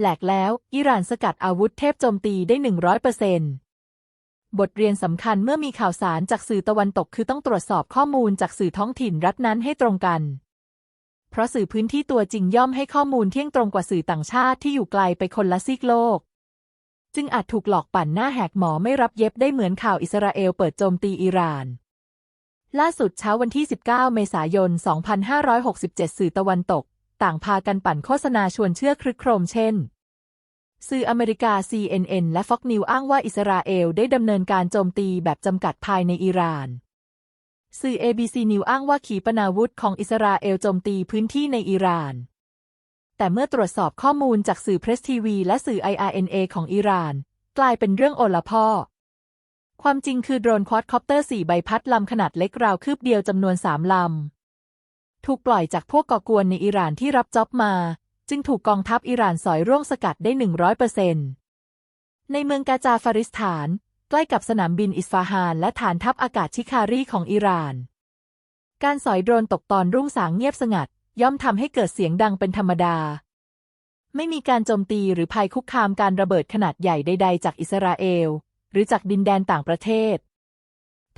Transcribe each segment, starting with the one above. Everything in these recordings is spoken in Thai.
แหลกแล้ว อิหร่านสกัดอาวุธเทพโจมตีได้ 100%บทเรียนสำคัญเมื่อมีข่าวสารจากสื่อตะวันตกคือต้องตรวจสอบข้อมูลจากสื่อท้องถิ่นรัฐนั้นให้ตรงกัน เพราะสื่อพื้นที่ตัวจริงย่อมให้ข้อมูลเที่ยงตรงกว่าสื่อต่างชาติที่อยู่ไกลไปคนละซีกโลก จึงอาจถูกหลอกปั่นหน้าแหกหมอไม่รับเย็บได้เหมือนข่าวอิสราเอลเปิดโจมตีอิหร่าน ล่าสุดเช้าวันที่ 19 เมษายน 2567 สื่อตะวันตก ต่างพากันปั่นโฆษณาชวนเชื่อครึกโครมเช่น สื่ออเมริกา CNN และ Fox News อ้างว่าอิสราเอลได้ดำเนินการโจมตีแบบจำกัดภายในอิหร่าน สื่อ ABC News อ้างว่าขีปนาวุธของอิสราเอลโจมตีพื้นที่ในอิหร่านแต่เมื่อตรวจสอบข้อมูลจากสื่อเพรสทีวีและสื่อ IRNA ของอิหร่าน กลายเป็นเรื่องโอลพ่อ ความจริงคือโดรนควอดคอปเตอร์ 4 ใบพัดลำขนาดเล็กราวคืบเดียวจำนวน 3ลำ ถูกปล่อยจากพวกก่อกวนในอิหร่านที่รับจ็อบมา จึงถูกกองทัพอิหร่านสอยร่วงสกัดได้ 100%ในเมืองกาจาฟาริสถาน ใกล้กับสนามบินอิสฟาฮานและฐานทัพอากาศชิคารีของอิหร่าน การสอยโดรนตกตอนรุ่งสางเงียบสงัด ย่อมทำให้เกิดเสียงดังเป็นธรรมดา ไม่มีการโจมตีหรือภัยคุกคามการระเบิดขนาดใหญ่ใด ๆ จากอิสราเอล หรือจากดินแดนต่างประเทศ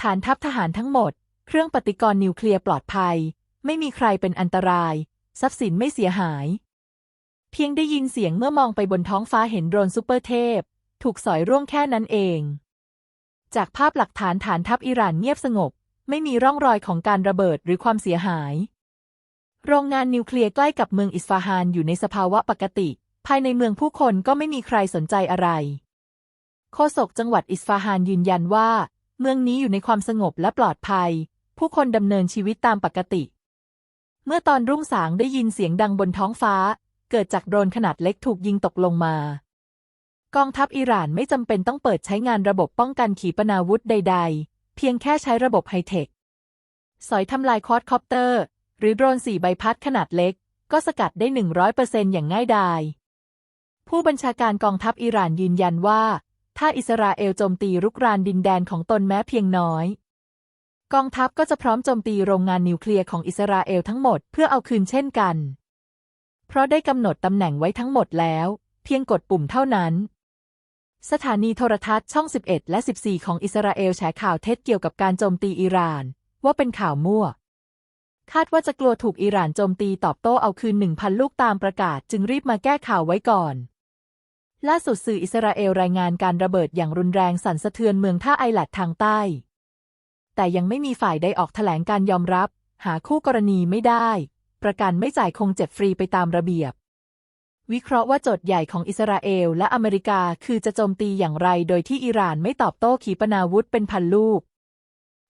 ฐานทัพทหารทั้งหมด เครื่องปฏิกรณ์นิวเคลียร์ปลอดภัย ไม่มีใครเป็นอันตราย ทรัพย์สินไม่เสียหาย เพียงได้ยินเสียงเมื่อมองไปบนท้องฟ้าเห็นโดรนซูเปอร์เทพ ถูกสอยร่วงแค่นั้นเอง จากภาพหลักฐานฐานทัพอิหร่านเงียบสงบ ไม่มีร่องรอยของการระเบิดหรือความเสียหาย โรงงานนิวเคลียร์ใกล้กับเมืองอิสฟาฮานอยู่ในสภาวะปกติ ภายในเมืองผู้คนก็ไม่มีใครสนใจอะไรโฆษกจังหวัดอิสฟาฮานยืนยันว่า เมืองนี้อยู่ในความสงบและปลอดภัย ผู้คนดำเนินชีวิตตามปกติ เมื่อตอนรุ่งสางได้ยินเสียงดังบนท้องฟ้า เกิดจากโดรนขนาดเล็กถูกยิงตกลงมา กองทัพอิหร่านไม่จำเป็นต้องเปิดใช้งานระบบป้องกันขีปนาวุธใด ๆ เพียงแค่ใช้ระบบไฮเทค สอยทำลายควอดคอปเตอร์ หรือโดรนสี่ใบพัดขนาดเล็ก ก็สกัดได้ 100%อย่างง่ายดาย ผู้บัญชาการกองทัพอิหร่านยืนยันว่า ถ้าอิสราเอลโจมตีรุกรานดินแดนของตนแม้เพียงน้อย กองทัพก็จะพร้อมโจมตีโรงงานนิวเคลียร์ของอิสราเอลทั้งหมดเพื่อเอาคืนเช่นกัน เพราะได้กำหนดตำแหน่งไว้ทั้งหมดแล้ว เพียงกดปุ่มเท่านั้น สถานีโทรทัศน์ช่อง 11 และ 14 ของอิสราเอลแฉข่าวเท็จเกี่ยวกับการโจมตีอิหร่าน ว่าเป็นข่าวมั่ว คาดว่าจะกลัวถูกอิหร่านโจมตีตอบโต้เอาคืน 1,000 ลูกตามประกาศ จึงรีบมาแก้ข่าวไว้ก่อนล่าสุดสื่ออิสราเอลรายงานการระเบิดอย่างรุนแรงสั่นสะเทือนเมืองท่าไอแลดทางใต้ แต่ยังไม่มีฝ่ายใดออกแถลงการยอมรับ หาคู่กรณีไม่ได้ ประกันไม่จ่ายคงเจ็บฟรีไปตามระเบียบ วิเคราะห์ว่าโจทย์ใหญ่ของอิสราเอลและอเมริกาคือจะโจมตีอย่างไรโดยที่อิหร่านไม่ตอบโต้ขีปนาวุธเป็นพันลูก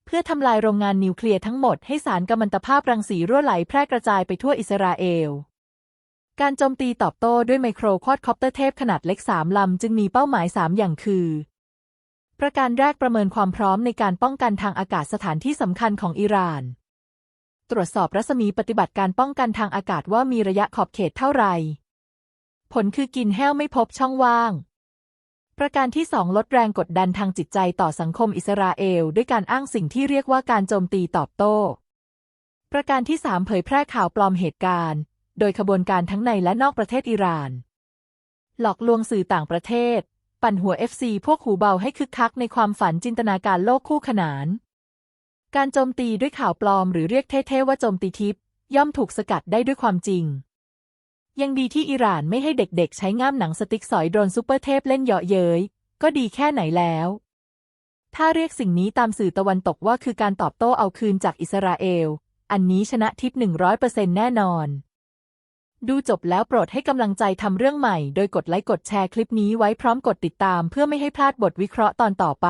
เพื่อทำลายโรงงานนิวเคลียร์ทั้งหมดให้สารกัมมันตภาพรังสีรั่วไหลแพร่กระจายไปทั่วอิสราเอลการโจมตีตอบโต้ด้วยไมโครควอดคอปเตอร์เทพขนาดเล็กสามลำ จึงมีเป้าหมาย3อย่างคือ ประการแรกประเมินความพร้อมในการป้องกันทางอากาศสถานที่สำคัญของอิหร่าน ตรวจสอบรัศมีปฏิบัติการป้องกันทางอากาศว่ามีระยะขอบเขตเท่าไหร่ ผลคือกินแห้วไม่พบช่องว่าง ประการที่สองลดแรงกดดันทางจิตใจต่อสังคมอิสราเอล ด้วยการอ้างสิ่งที่เรียกว่าการโจมตีตอบโต้ ประการที่สามเผยแพร่ข่าวปลอมเหตุการณ์ โดยขบวนการทั้งในและนอกประเทศอิหร่าน หลอกลวงสื่อต่างประเทศ ปั่นหัว FC พวกหูเบาให้คึกคักในความฝันจินตนาการโลกคู่ขนาน การโจมตีด้วยข่าวปลอมหรือเรียกเท่ๆว่าโจมตีทิพย์ย่อมถูกสกัดได้ด้วยความจริง ยังดีที่อิหร่านไม่ให้เด็กๆ ใช้ง่ามหนังสติ๊กสอยโดรนซูเปอร์เทพเล่นเยาะเย้ยก็ดีแค่ไหนแล้ว ถ้าเรียกสิ่งนี้ตามสื่อตะวันตกว่าคือการตอบโต้เอาคืนจากอิสราเอล อันนี้ชนะทิพย์หนึ่งร้อยเปอร์เซ็นต์แน่นอน ดูจบแล้วโปรดให้กำลังใจทำเรื่องใหม่ โดยกดไลค์กดแชร์คลิปนี้ไว้พร้อมกดติดตามเพื่อไม่ให้พลาดบทวิเคราะห์ตอนต่อไป